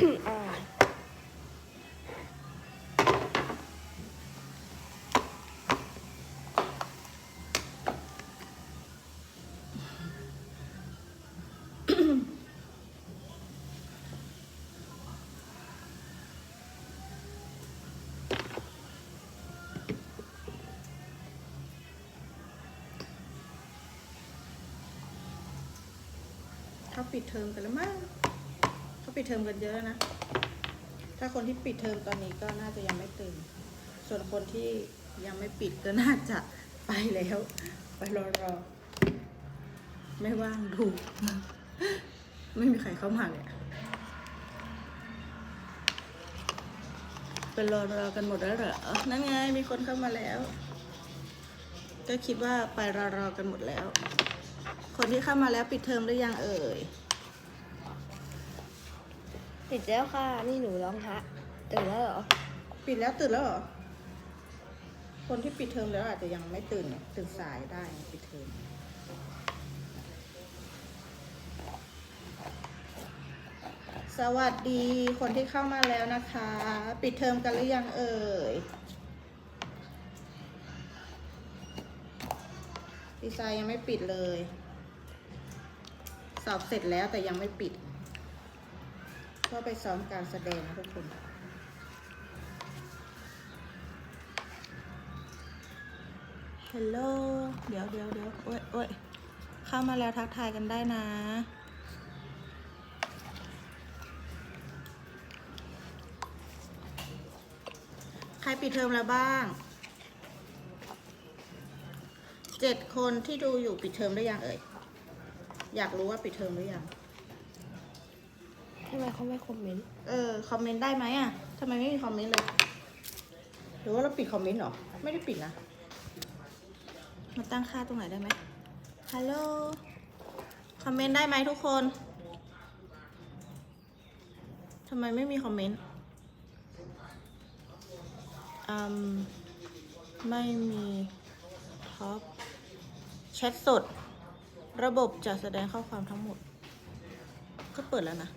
เขาปิดเทอมกันแล้วมั้ง เขาปิดเทอมกันเยอะแล้วนะ ถ้าคนที่ปิดเทอมตอนนี้ก็น่าจะยังไม่ตื่น ส่วนคนที่ยังไม่ปิดก็น่าจะไปแล้ว ไปรอรอ ไม่ว่างดูไม่มีใครเข้ามาเลยอะไปรอรอกันหมดแล้วเหรอ นั่นไงมีคนเข้ามาแล้ว ก็คิดว่าไปรอรอกันหมดแล้ว คนที่เข้ามาแล้วปิดเทอมหรือยังเอ่ย ติดแล้วค่ะ นี่หนูร้องฮะตื่นแล้วเหรอ ปิดแล้วตื่นแล้วเหรอ คนที่ปิดเทอมแล้วอาจจะยังไม่ตื่นตื่นสายได้ปิดเทอมสวัสดีคนที่เข้ามาแล้วนะคะ ปิดเทอมกันหรือยังเอ่ยดีไซน์ยังไม่ปิดเลย สอบเสร็จแล้วแต่ยังไม่ปิด ก็ไปซ้อมการแสดงนะทุกคนฮัลโหล เดี๋ยวเดี๋ยวเดี๋ยวโอ้ยโอ้ยเข้ามาแล้วทักทายกันได้นะ ใครปิดเทอมแล้วบ้าง เจ็ดคนที่ดูอยู่ปิดเทอมหรือยังเอ่ย อยากรู้ว่าปิดเทอมหรือยัง ทำไมเขาไม่คอมเมนต์ เออ คอมเมนต์ได้ไหมอะทำไมไม่มีคอมเมนต์เลย หรือว่าเราปิดคอมเมนต์เหรอ ไม่ได้ปิดนะ มาตั้งค่าตรงไหนได้ไหมฮัลโหล คอมเมนต์ได้ไหมทุกคน ทำไมไม่มีคอมเมนต์ อืม ไม่มีท็อปแชทสด ระบบจะแสดงข้อความทั้งหมด ก็เปิดแล้วนะ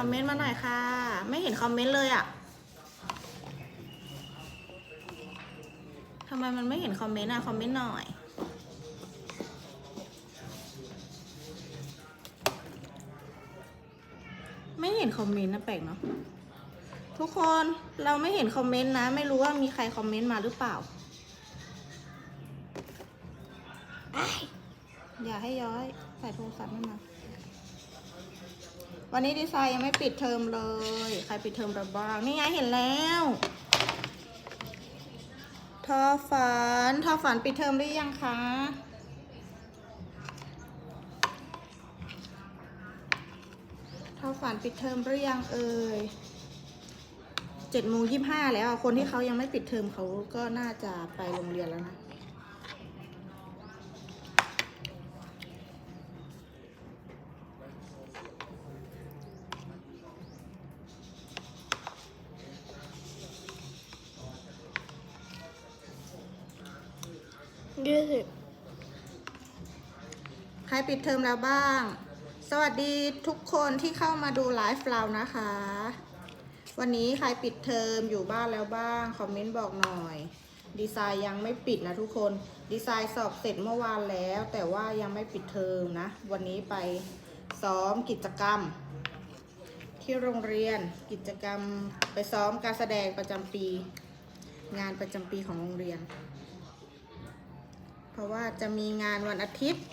อมเมนต์มาหน่อยค่ะ ไม่เห็นคอมเมนต์เลยอะทำไมมันไม่เห็นคอมเมนต์อะคอมเมนต์หน่อย ไม่เห็นคอมเมนต์นะแปลกเนาะทุกคนเราไม่เห็นคอมเมนต์นะ ไม่รู้ว่ามีใครคอมเมนต์มาหรือเปล่าอย่าให้ย้อย ใส่โทรศัพท์ไม่มา วันนี้ดีไซน์ยังไม่ปิดเทอมเลย ใครปิดเทอมราบ้างนี่ไงเห็นแล้วทอฝันทอฝันปิดเทอมหรือยังคะ ทอฝันปิดเทอมหรือยังเอ่ยเจ็ดโมงยี่ห้าแล้วคนที่เขายังไม่ปิดเทอมเขาก็น่าจะไปโรงเรียนแล้วนะ ปิดเทอมแล้วบ้าง สวัสดีทุกคนที่เข้ามาดูไลฟ์เรานะคะ วันนี้ใครปิดเทอมอยู่บ้านแล้วบ้าง คอมเมนต์บอกหน่อย ดีไซน์ยังไม่ปิดนะทุกคน ดีไซน์สอบเสร็จเมื่อวานแล้ว แต่ว่ายังไม่ปิดเทอมนะ วันนี้ไปซ้อมกิจกรรม ที่โรงเรียนกิจกรรมไปซ้อมการแสดงประจำปี งานประจำปีของโรงเรียน เพราะว่าจะมีงานวันอาทิตย์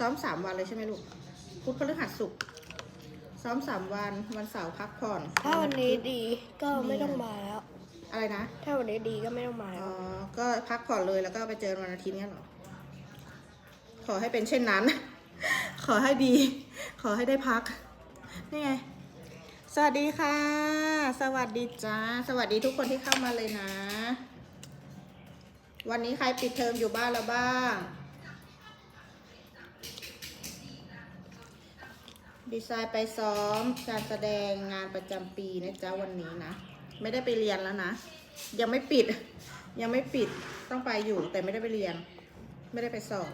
ซ้อมสามวันเลยใช่ไหมลูก พุธพฤหัสศุกร์ซ้อมสามวัน วันเสาร์พักผ่อนถ้าวันนี้ดีก็ไม่ต้องมาแล้ว อะไรนะ ถ้าวันนี้ดีก็ไม่ต้องมาแล้อ๋วอก็พักผ่อนเลยแล้วก็ไปเจอวันอาทิตย์เนี่ยเหรอ ขอให้เป็นเช่นนั้น ขอให้ดี ขอให้ได้พัก นี่ไง สวัสดีค่ะ สวัสดีจ้า สวัสดีทุกคนที่เข้ามาเลยนะ วันนี้ใครปิดเทอมอยู่บ้านแล้วบ้าง ดีไซน์ไปซ้อมการแสดงงานประจำปีนะจ๊ะวันนี้นะ ไม่ได้ไปเรียนแล้วนะ ยังไม่ปิด ยังไม่ปิดต้องไปอยู่แต่ไม่ได้ไปเรียน ไม่ได้ไปสอบ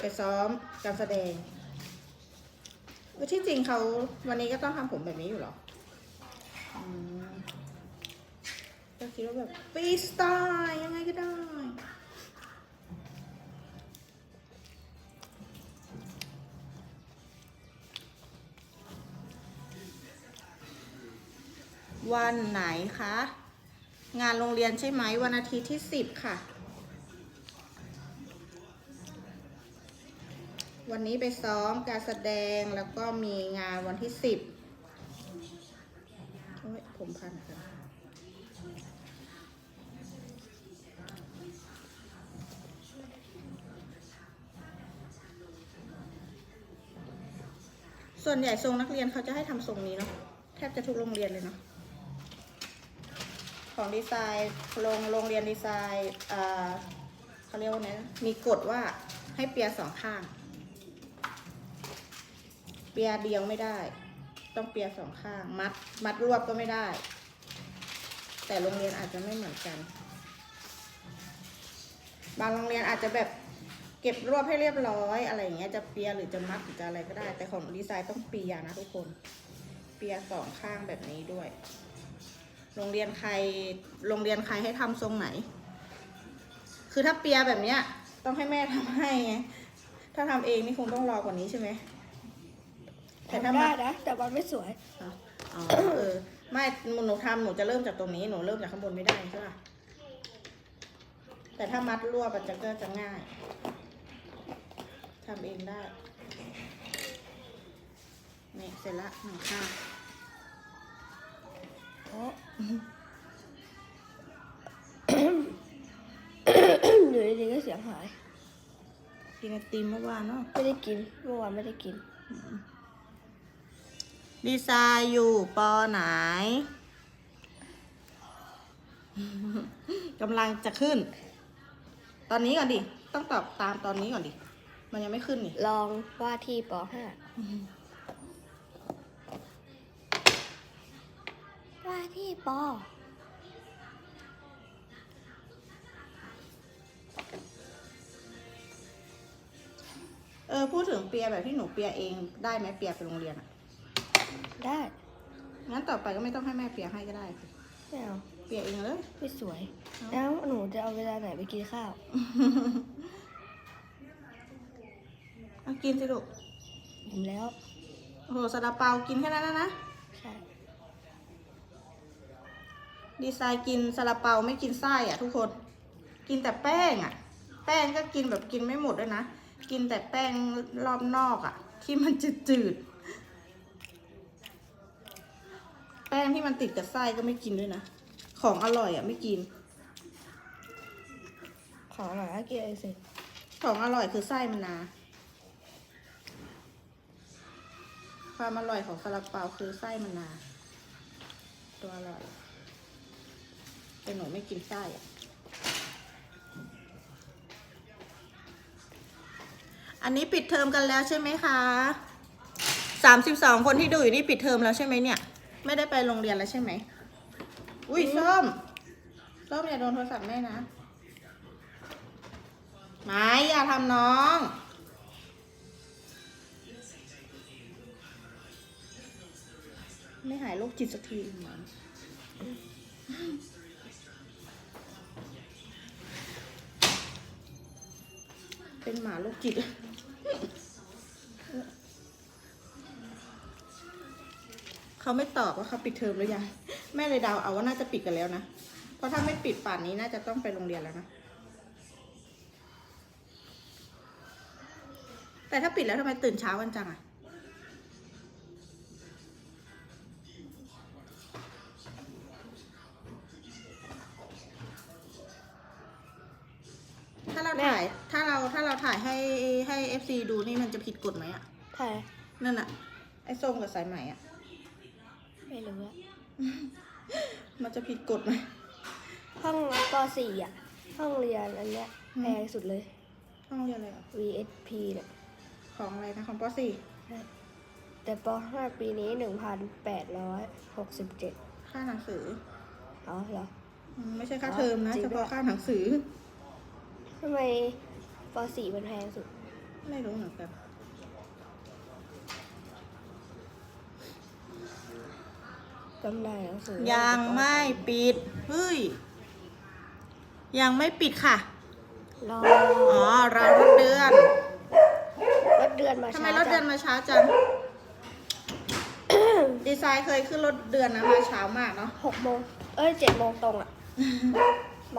ไปซ้อมการแสดงที่จริงเขาวันนี้ก็ต้องทำผมแบบนี้อยู่หรออืมก็คิดว่าแบบฟรีสไตล์ยังไงก็ได้ วันไหนคะ งานโรงเรียนใช่ไหมวันอาทิตย์ที่สิบค่ะ วันนี้ไปซ้อมการแสดงแล้วก็มีงานวันที่สิบโอ้ยผมพันค่ะส่วนใหญ่ทรงนักเรียนเขาจะให้ทำทรงนี้เนาะแทบจะทุกโรงเรียนเลยเนาะ ของดีไซน์โรงโรงเรียนดีไซน์เขาเรียกว่าไงมีกฎว่าให้เปียร์สองข้าง เปียร์เดียวไม่ได้ ต้องเปียร์สองข้าง มัดมัดรวบก็ไม่ได้ แต่โรงเรียนอาจจะไม่เหมือนกัน บางโรงเรียนอาจจะแบบเก็บรวบให้เรียบร้อยอะไรอย่างเงี้ยจะเปียร์หรือจะมัดหรือจะอะไรก็ได้ แต่ของดีไซน์ต้องเปียร์นะทุกคน เปียร์สองข้างแบบนี้ด้วย โรงเรียนใครโรงเรียนใครให้ทำทรงไหน คือถ้าเปียร์แบบเนี้ย ต้องให้แม่ทำให้ไงถ้าทำเองนี่คงต้องรอกว่านี้ใช่ไหมแต่ถ้าทำมัได้ดนะแต่มันไม่สวยอ๋ออ๋อเออไม่หนูทำหนูจะเริ่มจากตรงนี้หนูเริ่มจากข้างบนไม่ได้ใช่ป่ะแต่ถ้ามัดรวบมันจะก็จะง่ายทำเองได้นี่เสร็จละหนึ่งข้างเพราะ อยู่ดีๆก็เสียงหาย กินไอติมเมื่อวานเนาะไม่ได้กิน เมื่อวานไม่ได้กิน ดีไซน์อยู่ปอไหน กำลังจะขึ้น ตอนนี้ก่อนดิ ต้องตอบตามตอนนี้ก่อนดิ มันยังไม่ขึ้นนี่ ลองว่าที่ป .5 ว่าที่ปเออพูดถึงเปียแบบที่หนูเปียเองได้ไหมเปียไปโรงเรียนอะได้งั้นต่อไปก็ไม่ต้องให้แม่เปียให้ก็ได้ไม่เอาเปียเองเลยไม่สวย แล้วหนูจะเอาเวลาไหนไปกินข้าวเอากินสิลูกอิ่มแล้วโอ้โหซาลาเปากินแค่นั้นนะนะ ดีไซน์กินซาลาเปาไม่กินไส้อะทุกคน กินแต่แป้งอะ แป้งก็กินแบบกินไม่หมดด้วยนะ กินแต่แป้งรอบนอกอะ ที่มันจืดๆ แป้งที่มันติดกับไส้ก็ไม่กินด้วยนะ ของอร่อยอะไม่กิน ขอหน่อยก็กินไอเสร็จของอร่อยคือไส้มันนาความอร่อยของซาลาเปาคือไส้มันนาตัวอร่อย แต่หนูไม่กินไส้อะอันนี้ปิดเทอมกันแล้วใช่ไหมคะสามสิบสองคนที่ดูอยู่นี่ปิดเทอมแล้วใช่ไหมเนี่ย ไม่ได้ไปโรงเรียนแล้วใช่ไหม อุ้ยส้มส้มอย่าโดนโทรศัพท์แม่นะ ไม่อย่าทำน้อง ไม่หายโรคจิตสักทีหมัน เป็นหมาโรคจิตเขาไม่ตอบว่าเขาปิดเทอมหรือยังแม่เลยเดาเอาว่าน่าจะปิดกันแล้วนะ เพราะถ้าไม่ปิดป่านนี้น่าจะต้องไปโรงเรียนแล้วนะ แต่ถ้าปิดแล้วทำไมตื่นเช้ากันจังอะ เราถ่าย ถ้าเราถ้าเราถ่ายให้ให้เอฟซีดูนี่มันจะผิดกฎไหมอะถ่าย นั่นอะไอ้ส้มกับสายไหมอะไม่รู้อะมันจะผิดกฎไหม ห้องป .4 อะ ห้องเรียนอันเนี้ยอืม แพงสุดเลย ห้องเรียนอะไรอะ VSP เนี่ย ของอะไรนะ ของปสี่แต่ป .5 ปีนี้ 1,867ค่าหนังสืออ๋อเหรอ อืมไม่ใช่ค่าเทอมนะจริงเฉด้วย พาะค่าหนังสือ ทำไมปสี่มันแพงสุด ไม่รู้เหมือนกันจำได้หนังสือยังไม่ปิดเฮ้ย ยังไม่ปิดค่ะ รออ๋อเรารถเดือนรถเดือนมาทำช้าไมรถเดือนมาช้าจัง ดีไซน์เคยขึ้นรถเดือนนะมาเช้ามากเนาะหกโมงเอ้ยเจ็ดโมงตรงอะ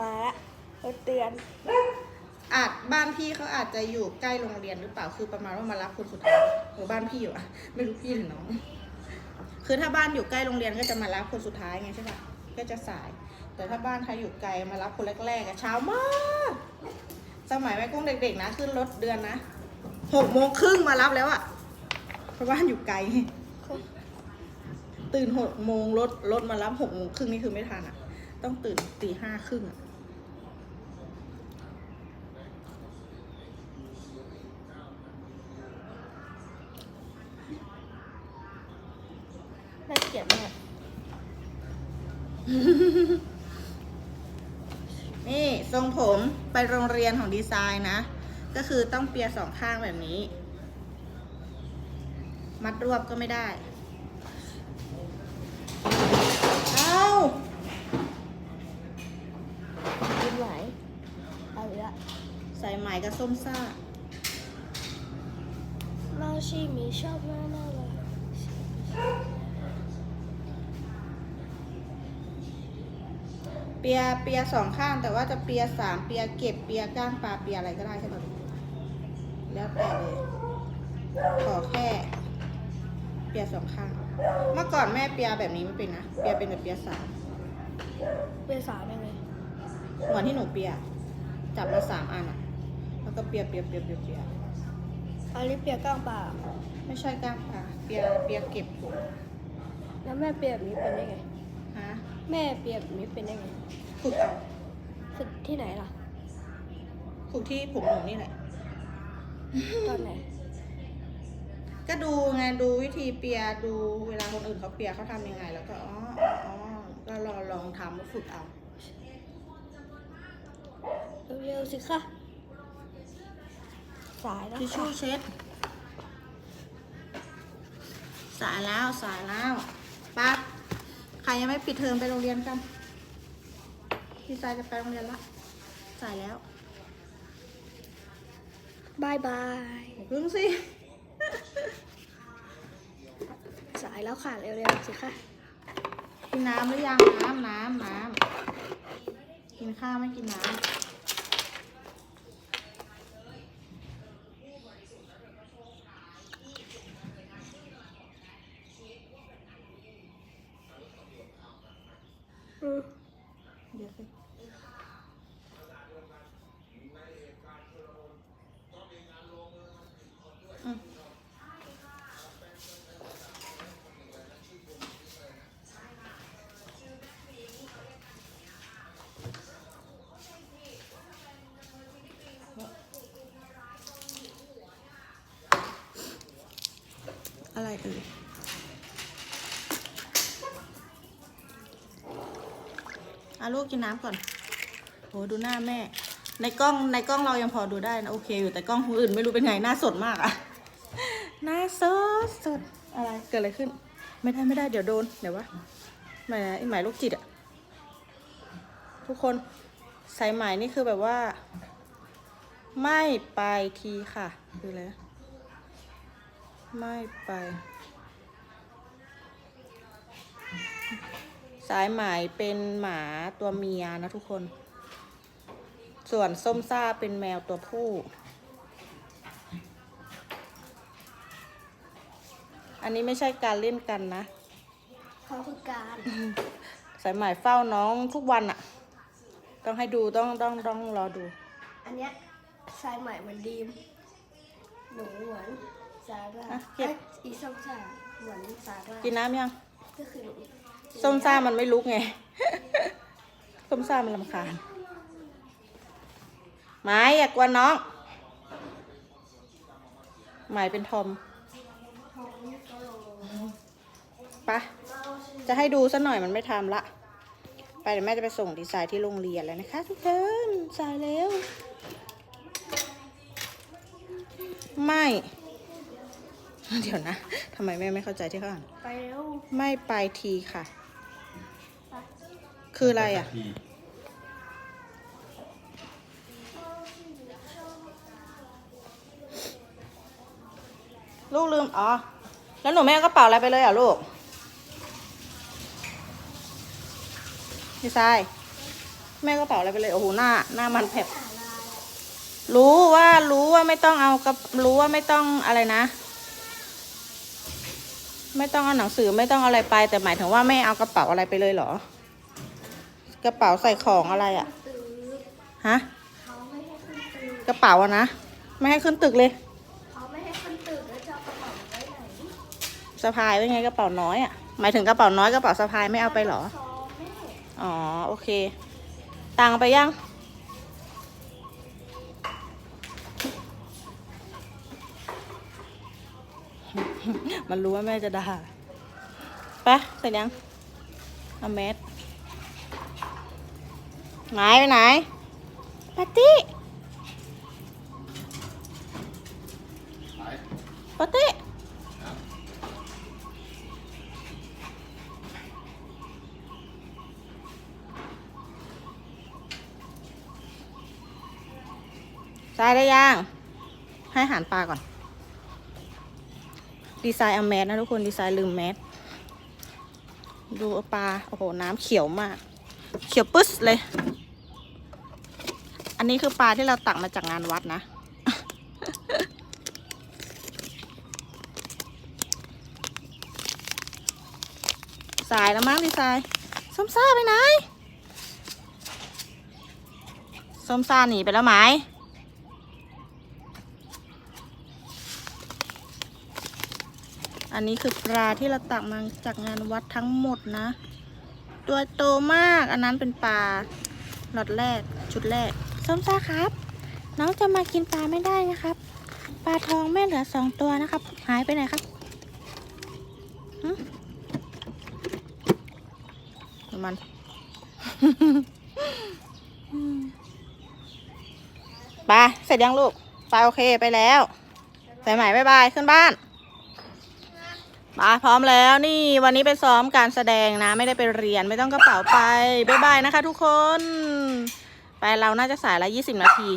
มาละรถเดือน อาจบ้านพี่เขาอาจจะอยู่ใกล้โรงเรียนหรือเปล่าคือประมาณว่ามารับคนสุดท้ายหรือบ้านพี่อยู่อะไม่รู้พี่หรือน้อง คือถ้าบ้านอยู่ใกล้โรงเรียนก็จะมารับคนสุดท้ายไงใช่ปะก็จะสาย แต่ถ้าบ้านใครอยู่ไกลมารับคนแรกๆอะเช้ามากสมัยแม่กุ้งเด็กๆนะขึ้นรถเดือนนะหกโมงครึ่งมารับแล้วอะเพราะบ้านอยู่ไกลตื่นหกโมงรถรถมารับหกโมงครึ่งนี่คือไม่ทันอะต้องตื่นตีห้าครึ่งอะ น่าเกลียดมาก นี่ทรงผมไปโรงเรียนของดีไซน์นะ ก็คือต้องเปียร์สองข้างแบบนี้ มัดรวบก็ไม่ได้เอากินไหวเอาอีกละใส่ไหมกับส้มซ่ามาชิมีชอบมากน่ารัก เปียร์เปียร์สองข้าง แต่ว่าจะเปียร์สามเปียร์เก็บเปียร์ก้างปลาเปียร์อะไรก็ได้ใช่ไหมแล้วแต่เลยขอแค่ เปียร์สองข้าง เมื่อก่อนแม่เปียร์แบบนี้ไม่เป็นนะเปียร์เป็นแบบเปียร์สามเป็นสามยังไงเหมือนที่หนูเปียร์จับมาสามอันอะแล้วก็เปียร์เปียร์เปียร์เปียร์เปียร์อันนี้เปียกก้างปลาไม่ใช่ก้างปลาเปียร์เปียร์เก็บผมแล้วแม่เปียแบบนี้เป็นได้ไงฮะ แม่เปียแบบนี้เป็นได้ไงฝึกเอาฝึกที่ไหนล่ะ ฝึกที่ผมหนูนี่แหละ ตอนไหน ก็ดูไงดูวิธีเปียร์ดูเวลาคนอื่นเขาเปียร์เขาทำยังไง แล้วก็อ๋ออ๋ออ๋อก็ลองลองทำแล้วฝึกเอาเร็วๆสิคะสายแล้วทิชชู่ค่ะเช็ด สายแล้วสายแล้วปั๊บใค รยังไม่ปิดเทอมไปโรงเรียนกันพี่สายจะไปโรงเรียนละสายแล้วบายบายอย่าพึ่งสิ สายแล้วค่ะเร็วๆสิคะกินน้ำหรือยังน้ำน้ำน้ำกินข้าวไม่กินน้ำ อืม เดี๋ยวสิอืมอะไร เอ่ยอาลูกกินน้ำก่อนโหดูหน้าแม่ ในกล้องในกล้องเรายังพอดูได้นะโอเคอยู่แต่กล้องคนอื่นไม่รู้เป็นไงหน้าสดมากอะหน้าสดสดอะไรเกิดอะไรขึ้น ไม่ได้ไม่ได้เดี๋ยวโดนเดี๋ยววะหมายหมายลูกจิตอะทุกคนสายไหมนี่คือแบบว่า ไม่ไปทีค่ะคืออะไร ไม่ไป สายไหมเป็นหมาตัวเมียนะทุกคน ส่วนส้มซ่าเป็นแมวตัวผู้ อันนี้ไม่ใช่การเล่นกันนะเขาคือการ สายไหมเฝ้าน้องทุกวันอะต้องให้ดูต้องต้องต้องรอดู อันเนี้ยสายใหม่เหมือนดีมหนูเหมือน ซาร่าอะเก็บอ้ยอีส้มซ่าเหมือนซาร่ากินน้ำยัง ก็คือหนูส้มซ่ามันไม่ลุกไง ส้มซ่ามันลำคาญไม้อยากกวนน้องไหมายเป็นทอมไปะจะให้ดูสักหน่อยมันไม่ทำละ ไปเดี๋ยวแม่จะไปส่งดีไซน์ที่โรงเรียนแล้วนะคะ ทุกคนสายแล้ว ไม่ เดี๋ยวนะทำไมแม่ไม่เข้าใจที่เขาอ่านไปเร็วไม่ไปทีค่ะ คืออะไรอะทีลูกลืม อ๋อ แล้วหนูแม่เอากระเป๋าอะไรไปเลยเหรอะลูกดีไซน์แม่เอากระเป๋าอะไรไปเลย โอ้โห หน้า หน้ามันแผลบรู้ว่ารู้ว่าไม่ต้องเอากับรู้ว่าไม่ต้องอะไรนะ ไม่ต้องเอาหนังสือไม่ต้องเอาอะไรไป แต่หมายถึงว่าไม่เอากระเป๋าอะไรไปเลยเหรอ กระเป๋าใส่ของอะไรอะ่ะฮะเขาไม่ให้ขึ้นตึกกระเป๋าอะนะไม่ให้ขึ้นตึกเลยเขาไม่ให้ขึ้นตึกแล้วจะเอากระเป๋าไว้ไหนสะพายไว้ไงกระเป๋าน้อยอะ่ะหมายถึงกระเป๋าน้อยกระเป๋าสะพายไม่เอาไปเหรอซองแม่ อ๋อ โอเค ตังไปยัง มันรู้ว่าแม่จะด่าไปะเสร็จยังเอาเมสไหนไปไหนปาร์ตี้ปปาร์ตี้ใส่ได้ยัง ให้อาหารปลาก่อน ดีไซน์เอาแมสนะทุกคนดีไซน์ลืมแมสดูปลาโอ้โหน้ำเขียวมาก เขียวปึ๊สเลย อันนี้คือปลาที่เราตักมาจากงานวัดนะ สายแล้วมั้งดีไซน์ส้มซ่าไปไหนส้มซ่าหนีไปแล้วไหม นนี้คือปลาที่เราตักมาจากงานวัดทั้งหมดนะ ตัวโตมาก อันนั้นเป็นปลาหลอดแรก ชุดแรก ส้มซ่าครับ น้องจะมากินปลาไม่ได้นะครับ ปลาทองแม่เหลือสองตัวนะครับ หายไปไหนครับหึดูมันไปเสร็จยังลูกไปโอเคไปแล้วใส่ใหม่บายบาย ขึ้นบ้าน มาพร้อมแล้วนี่วันนี้ไปซ้อมการแสดงนะ ไม่ได้ไปเรียนไม่ต้องกระเป๋าไปบายบายนะคะทุกคน ไปเราน่าจะสายละยี่สิบนาที